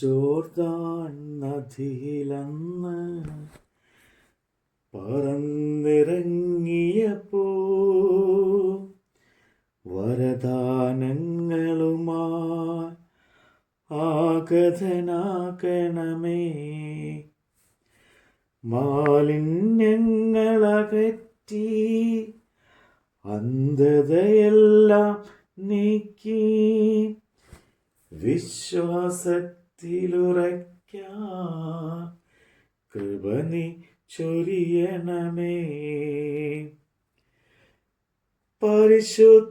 Jordan നദിയിലന്ന് പറന്നിറങ്ങിയപ്പോ വരദാനങ്ങളുമായി ആഗതനാകണമേ. മാലിന്യങ്ങളകറ്റി അന്ധതയെല്ലാം നീക്കി വിശ്വാസത്തിലുറയ്ക്കാൻ കൃപ നീ ചൊരിയണമേ. പരിശുദ്ധാത്മാവേ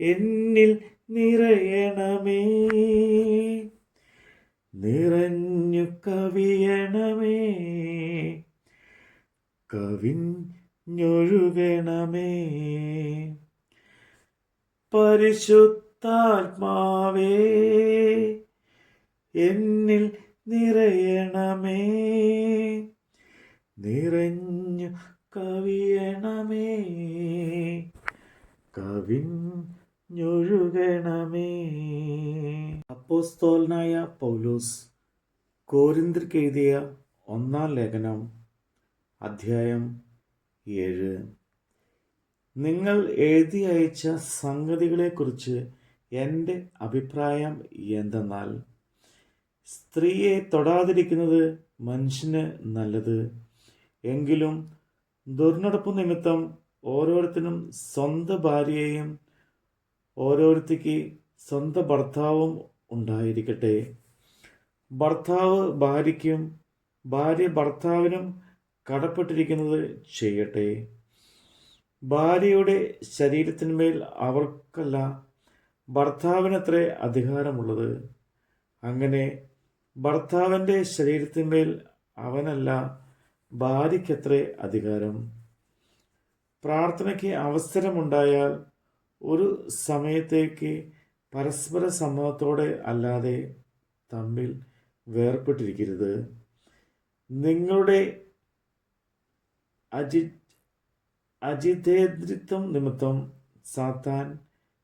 എന്നിൽ നിറയണമേ. നിറഞ്ഞു കവിയണമേ. കവിഞ്ഞൊഴുകണമേ. പരിശുദ്ധാത്മാവേ എന്നിൽ നിറയണമേ. നിറഞ്ഞു കവിയണമേ കവിഞ്ഞൊഴുകണമേ. അപ്പോസ്തോലനായ പൗലോസ് കോരിന്തിർക്ക് എഴുതിയ ഒന്നാം ലേഖനം അധ്യായം ഏഴ്. നിങ്ങൾ എഴുതി അയച്ച സംഗതികളെക്കുറിച്ച് എന്റെ അഭിപ്രായം എന്തെന്നാൽ സ്ത്രീയെ തൊടാതിരിക്കുന്നത് മനുഷ്യന് നല്ലത്. എങ്കിലും ദുർനടപ്പ് നിമിത്തം ഓരോരുത്തരും സ്വന്തം ഭാര്യയെയും ഓരോരുത്തിക്ക് സ്വന്തം ഭർത്താവും ഉണ്ടായിരിക്കട്ടെ. ഭർത്താവ് ഭാര്യയ്ക്കും ഭാര്യ ഭർത്താവിനും കടപ്പെട്ടിരിക്കുന്നത് ചെയ്യട്ടെ. ഭാര്യയുടെ ശരീരത്തിന്മേൽ അവർക്കല്ല ഭർത്താവിനത്രേ അധികാരമുള്ളത്. അങ്ങനെ ഭർത്താവിന്റെ ശരീരത്തിന്മേൽ അവനല്ല ഭാര്യയ്ക്കത്രേ അധികാരം. പ്രാർത്ഥനയ്ക്ക് അവസരമുണ്ടായാൽ ഒരു സമയത്തേക്ക് പരസ്പര സമ്മതത്തോടെ അല്ലാതെ തമ്മിൽ വേർപ്പെട്ടിരിക്കരുത് നിങ്ങളുടെ അജി അജിതേന്ദ്രിത്വം നിമിത്തം സാത്താൻ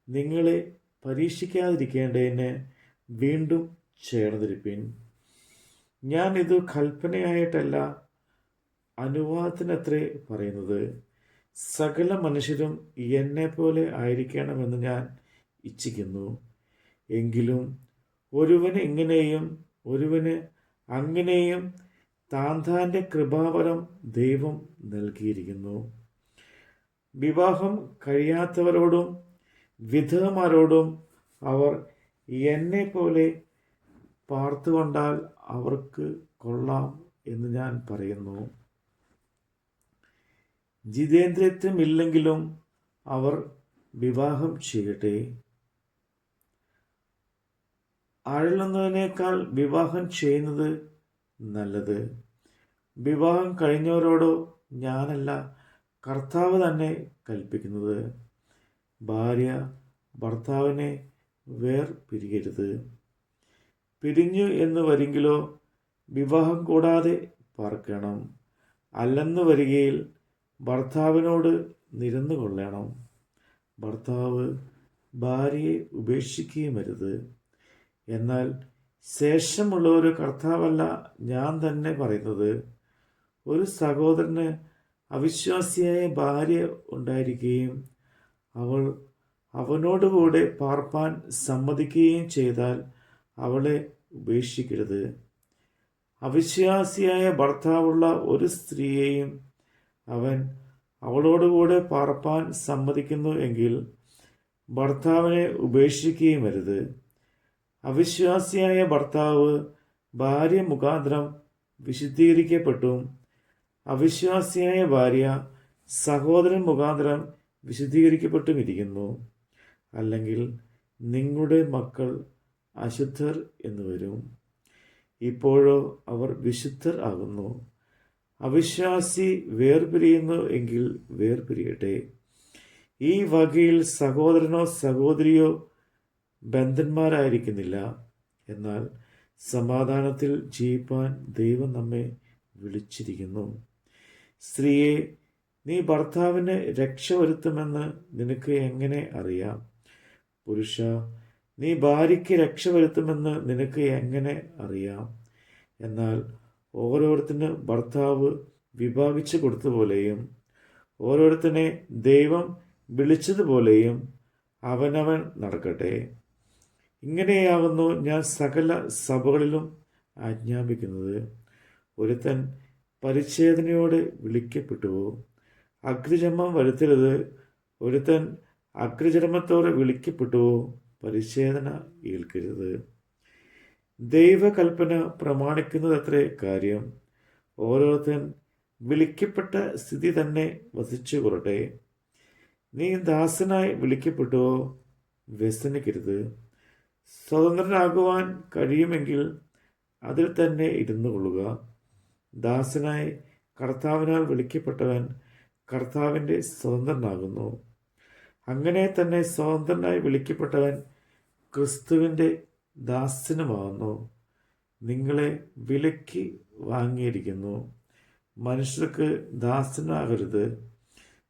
നിങ്ങളെ പരീക്ഷിക്കാതിരിക്കേണ്ടതിന് വീണ്ടും ചേർന്നിരിപ്പിൻ. ഞാൻ ഇത് കൽപ്പനയായിട്ടല്ല അനുവാദത്തിനത്രേ പറയുന്നത്. സകല മനുഷ്യരും എന്നെ പോലെ ആയിരിക്കണമെന്ന് ഞാൻ ഇച്ഛിക്കുന്നു. എങ്കിലും ഒരുവന് ഇങ്ങനെയും ഒരുവന് അങ്ങനെയും താൻ താന്റെ കൃപാവരം ദൈവം നൽകിയിരിക്കുന്നു. വിവാഹം കഴിയാത്തവരോടും വിധവമാരോടും അവർ എന്നെ പോലെ പാർത്തുകൊണ്ടാൽ അവർക്ക് കൊള്ളാം എന്ന് ഞാൻ പറയുന്നു. ജിതേന്ദ്രിയത്വമില്ലെങ്കിലും അവർ വിവാഹം ചെയ്യട്ടെ. അഴലുന്നതിനേക്കാൾ വിവാഹം ചെയ്യുന്നത് നല്ലത്. വിവാഹം കഴിഞ്ഞവരോടോ ഞാനല്ല കർത്താവ് തന്നെ കൽപ്പിക്കുന്നത്. ഭാര്യ ഭർത്താവിനെ വേർ പിരിയരുത് പിരിഞ്ഞു എന്ന് വരികിലോ വിവാഹം കൂടാതെ പാർക്കണം. അല്ലെന്ന് വരികയിൽ ഭർത്താവിനോട് നിരന്നു കൊള്ളണം. ഭർത്താവ് ഭാര്യയെ ഉപേക്ഷിക്കുകയും വരുത് എന്നാൽ ശേഷമുള്ള ഒരു കർത്താവല്ല ഞാൻ തന്നെ പറയുന്നത്. ഒരു സഹോദരന് അവിശ്വാസിയായ ഭാര്യ ഉണ്ടായിരിക്കുകയും അവൾ അവനോടുകൂടെ പാർപ്പാൻ സമ്മതിക്കുകയും ചെയ്താൽ അവളെ ഉപേക്ഷിക്കരുത്. അവിശ്വാസിയായ ഭർത്താവുള്ള ഒരു സ്ത്രീയെയും അവൻ അവളോടുകൂടെ പാർപ്പാൻ സമ്മതിക്കുന്നു എങ്കിൽ ഭർത്താവിനെ ഉപേക്ഷിക്കുകയും വരുത് അവിശ്വാസിയായ ഭർത്താവ് ഭാര്യ മുഖാന്തരം വിശുദ്ധീകരിക്കപ്പെട്ടും അവിശ്വാസിയായ ഭാര്യ സഹോദരൻ മുഖാന്തരം വിശുദ്ധീകരിക്കപ്പെട്ടും ഇരിക്കുന്നു അല്ലെങ്കിൽ നിങ്ങളുടെ മക്കൾ അശുദ്ധർ എന്ന് വരും. ഇപ്പോഴോ അവർ വിശുദ്ധർ ആകുന്നു. അവിശ്വാസി വേർപിരിയുന്നു എങ്കിൽ വേർപിരിയട്ടെ. ഈ വകയിൽ സഹോദരനോ സഹോദരിയോ ബന്ധന്മാരായിരിക്കുന്നില്ല. എന്നാൽ സമാധാനത്തിൽ ജീവിപ്പാൻ ദൈവം നമ്മെ വിളിച്ചിരിക്കുന്നു. സ്ത്രീയെ നീ ഭർത്താവിന് രക്ഷ വരുത്തുമെന്ന് നിനക്ക് എങ്ങനെ അറിയാം? പുരുഷ നീ ഭാര്യയ്ക്ക് രക്ഷ വരുത്തുമെന്ന് നിനക്ക് എങ്ങനെ അറിയാം? എന്നാൽ ഓരോരുത്തന് ഭർത്താവ് വിഭാഗിച്ചു കൊടുത്തപോലെയും ഓരോരുത്തനെ ദൈവം വിളിച്ചതുപോലെയും അവനവൻ നടക്കട്ടെ. ഇങ്ങനെയാകുന്നു ഞാൻ സകല സഭകളിലും ആജ്ഞാപിക്കുന്നത്. ഒരുത്തൻ പരിച്ഛേദനയോടെ വിളിക്കപ്പെട്ടുവോ? അഗ്നിചർമ്മം വരുത്തരുത്. ഒരുത്തൻ അഗ്നിചർമ്മത്തോടെ വിളിക്കപ്പെട്ടുവോ പരിച്ഛേദന ഏൽക്കരുത്. ദൈവകൽപ്പന പ്രമാണിക്കുന്നതത്രേ കാര്യം. ഓരോരുത്തൻ വിളിക്കപ്പെട്ട സ്ഥിതി തന്നെ വസിച്ചു കൊള്ളട്ടെ. നീ ദാസനായി വിളിക്കപ്പെട്ടുവോ വ്യസനിക്കരുത്. സ്വതന്ത്രനാകുവാൻ കഴിയുമെങ്കിൽ അതിൽ തന്നെ ഇരുന്നു കൊള്ളുക. ദാസനായി കർത്താവിനാൽ വിളിക്കപ്പെട്ടവൻ കർത്താവിന്റെ സ്വതന്ത്രനാകുന്നു. അങ്ങനെ തന്നെ സ്വതന്ത്രനായി വിളിക്കപ്പെട്ടവൻ ക്രിസ്തുവിന്റെ ദാസനുമാകുന്നു നിങ്ങളെ വിലക്കി വാങ്ങിയിരിക്കുന്നു. മനുഷ്യർക്ക് ദാസനാകരുത്.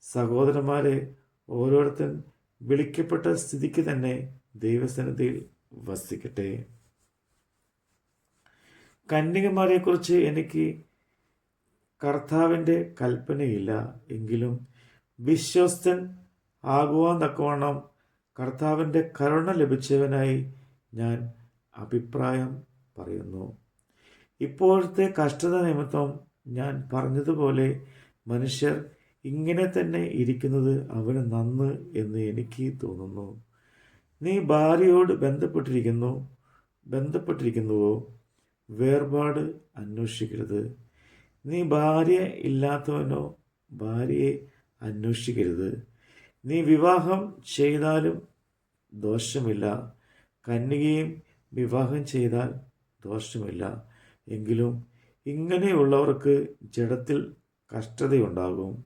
സഹോദരന്മാരെ ഓരോരുത്തൻ വിളിക്കപ്പെട്ട സ്ഥിതിക്ക് തന്നെ ദൈവസന്നിധിയിൽ വസിക്കട്ടെ. കന്യകമാരെക്കുറിച്ച് എനിക്ക് കർത്താവിന്റെ കൽപ്പനയില്ല എങ്കിലും വിശ്വസ്തൻ ആകുവാൻ തക്കവണ്ണം കർത്താവിന്റെ കരുണ ലഭിച്ചവനായി ഞാൻ അഭിപ്രായം പറയുന്നു. ഇപ്പോഴത്തെ കഷ്ടത നിമിത്തം ഞാൻ പറഞ്ഞതുപോലെ മനുഷ്യർ ഇങ്ങനെ തന്നെ ഇരിക്കുന്നത് അവന് നന്ന് എന്ന് എനിക്ക് തോന്നുന്നു. നീ ഭാര്യയോട് ബന്ധപ്പെട്ടിരിക്കുന്നു ബന്ധപ്പെട്ടിരിക്കുന്നുവോ? വേർപാട് അന്വേഷിക്കരുത്. നീ ഭാര്യ ഇല്ലാത്തവനോ ഭാര്യയെ അന്വേഷിക്കരുത്. നീ വിവാഹം ചെയ്താലും ദോഷമില്ല. കന്യകയും വിവാഹം ചെയ്താൽ ദോഷമില്ല. എങ്കിലും ഇങ്ങനെയുള്ളവർക്ക് ജഡത്തിൽ കഷ്ടതയുണ്ടാകും.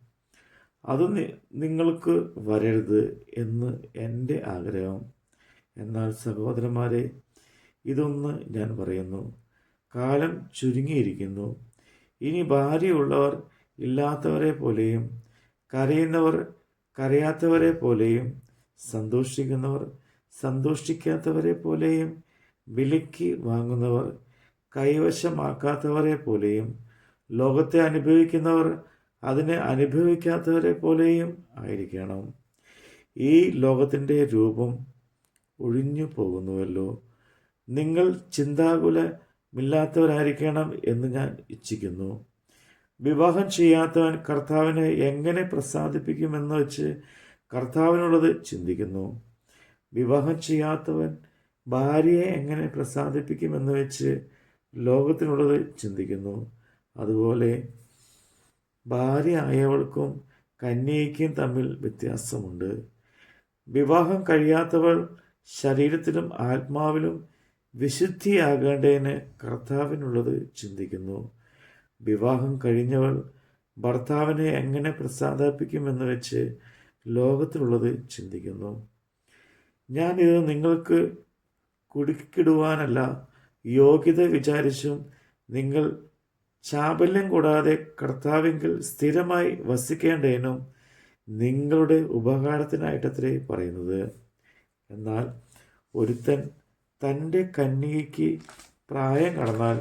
അത് നിങ്ങൾക്ക് വരരുത് എന്ന് എന്റെ ആഗ്രഹം. എന്നാൽ സഹോദരന്മാരെ ഇതൊന്ന് ഞാൻ പറയുന്നു. കാലം ചുരുങ്ങിയിരിക്കുന്നു. ഇനി ഭാര്യയുള്ളവർ ഇല്ലാത്തവരെ പോലെയും കരയുന്നവർ കരയാത്തവരെ പോലെയും സന്തോഷിക്കുന്നവർ സന്തോഷിക്കാത്തവരെ പോലെയും വിലയ്ക്ക് വാങ്ങുന്നവർ കൈവശമാക്കാത്തവരെ പോലെയും ലോകത്തെ അനുഭവിക്കുന്നവർ അതിനെ അനുഭവിക്കാത്തവരെ പോലെയും ആയിരിക്കണം. ഈ ലോകത്തിന്റെ രൂപം ഒഴിഞ്ഞു പോകുന്നുവല്ലോ നിങ്ങൾ ചിന്താകുലമില്ലാത്തവരായിരിക്കണം എന്ന് ഞാൻ ഇച്ഛിക്കുന്നു. വിവാഹം ചെയ്യാത്തവൻ കർത്താവിനെ എങ്ങനെ പ്രസാദിപ്പിക്കുമെന്ന് വെച്ച് കർത്താവിനുള്ളത് ചിന്തിക്കുന്നു. വിവാഹം ചെയ്യാത്തവൻ ഭാര്യയെ എങ്ങനെ പ്രസാദിപ്പിക്കുമെന്ന് വെച്ച് ലോകത്തിനുള്ളത് ചിന്തിക്കുന്നു. അതുപോലെ ഭാര്യ ആയവൾക്കും കന്യയ്ക്കും തമ്മിൽ വ്യത്യാസമുണ്ട്. വിവാഹം കഴിയാത്തവൾ ശരീരത്തിലും ആത്മാവിലും വിശുദ്ധിയാകേണ്ടതിന് കർത്താവിനുള്ളത് ചിന്തിക്കുന്നു. വിവാഹം കഴിഞ്ഞവൾ ഭർത്താവിനെ എങ്ങനെ പ്രസാദിപ്പിക്കുമെന്ന് വെച്ച് ലോകത്തിലുള്ളത് ചിന്തിക്കുന്നു. ഞാനിത് നിങ്ങൾക്ക് കുടുക്കിടുവാനല്ല യോഗ്യത വിചാരിച്ചും നിങ്ങൾ ചാബല്യം കൂടാതെ കർത്താവിങ്കിൽ സ്ഥിരമായി വസിക്കേണ്ടതിനും നിങ്ങളുടെ ഉപകാരത്തിനായിട്ടത്രേ പറയുന്നത്. എന്നാൽ ഒരുത്തൻ തന്റെ കന്യകയ്ക്ക് പ്രായം കടന്നാൽ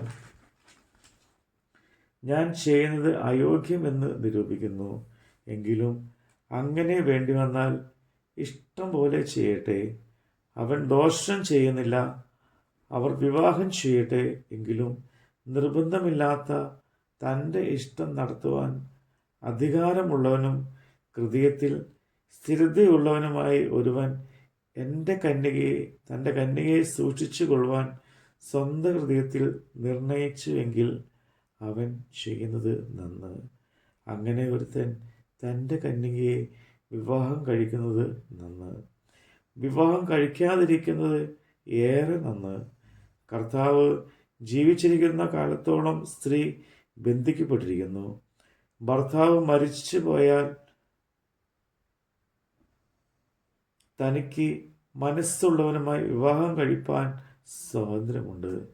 ഞാൻ ചെയ്യുന്നത് അയോഗ്യമെന്ന് നിരൂപിക്കുന്നു. എങ്കിലും അങ്ങനെ വേണ്ടി വന്നാൽ ഇഷ്ടം പോലെ ചെയ്യട്ടെ. അവൻ ദോഷം ചെയ്യുന്നില്ല. അവർ വിവാഹം ചെയ്യട്ടെ. എങ്കിലും നിർബന്ധമില്ലാത്ത തന്റെ ഇഷ്ടം നടത്തുവാൻ അധികാരമുള്ളവനും ഹൃദയത്തിൽ സ്ഥിരതയുള്ളവനുമായി ഒരുവൻ എന്റെ കന്യകയെ തന്റെ കന്യകയെ സൂക്ഷിച്ചു കൊള്ളുവാൻ സ്വന്തം ഹൃദയത്തിൽ നിർണയിച്ചുവെങ്കിൽ അവൻ ചെയ്യുന്നത് നന്ന്. അങ്ങനെ ഒരുത്തൻ തന്റെ കന്യകയെ വിവാഹം കഴിക്കുന്നത് നന്ന്. വിവാഹം കഴിക്കാതിരിക്കുന്നത് ഏറെ നന്ന്. കർത്താവ് ജീവിച്ചിരിക്കുന്ന കാലത്തോളം സ്ത്രീ ബന്ധിക്കപ്പെട്ടിരിക്കുന്നു. ഭർത്താവ് മരിച്ചു പോയാൽ തനിക്ക് മനസ്സുള്ളവനുമായി വിവാഹം കഴിപ്പാൻ സ്വാതന്ത്ര്യമുണ്ട്.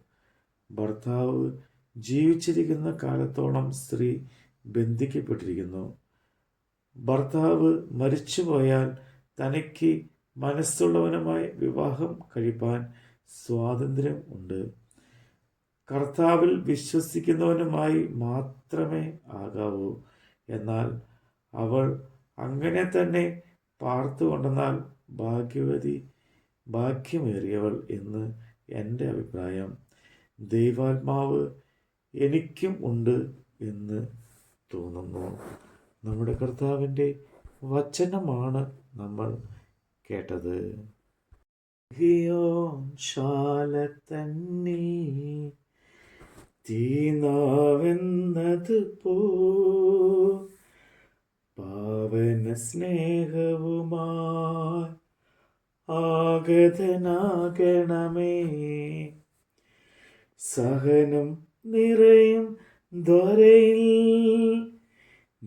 ഭർത്താവ് ജീവിച്ചിരിക്കുന്ന കാലത്തോളം സ്ത്രീ ബന്ധിക്കപ്പെട്ടിരിക്കുന്നു. ഭർത്താവ് മരിച്ചുപോയാൽ തനിക്ക് മനസ്സുള്ളവനുമായി വിവാഹം കഴിപ്പാൻ സ്വാതന്ത്ര്യം ഉണ്ട്. കർത്താവിൽ വിശ്വസിക്കുന്നവനുമായി മാത്രമേ ആകാവൂ. എന്നാൽ അവൾ അങ്ങനെ തന്നെ പാർത്തുകൊണ്ടെന്നാൽ ഭാഗ്യവതി ഭാഗ്യമേറിയവൾ എന്ന് എന്റെ അഭിപ്രായം. ദൈവാത്മാവ് എനിക്കും ഉണ്ട് എന്ന് തോന്നുന്നു. നമ്മുടെ കർത്താവിന്റെ വചനമാണ് നമ്മൾ കേട്ടത്. ശാല തന്നിൽ തീനാവെന്നത് പോ. പാവന സ്നേഹവുമായി ആഗതനാകണമേ. സഹനം നിറയും ദ്വരയിൽ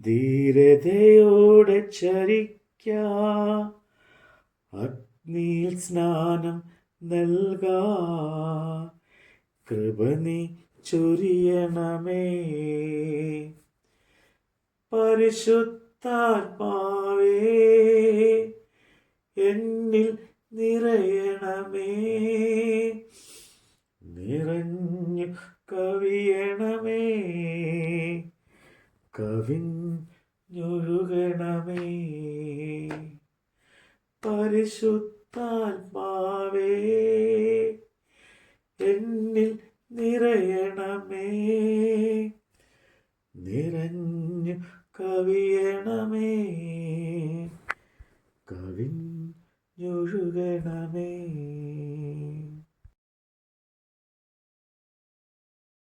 ധീരതയോടെ ചരിക്ക. അഗ്നിയിൽ സ്നാനം നൽകാ. കൃപ നീ ചൊരിയണമേ. പരിശുദ്ധാത്മാവേ എന്നിൽ നിറയണമേ. നിറഞ്ഞു കവിയണമേ. കവിഞ്ഞൊഴുകണമേ. പരിശുദ്ധാത്മാവേ എന്നിൽ നിറയണമേ. നിറഞ്ഞു കവിയണമേ. யோழுகணமே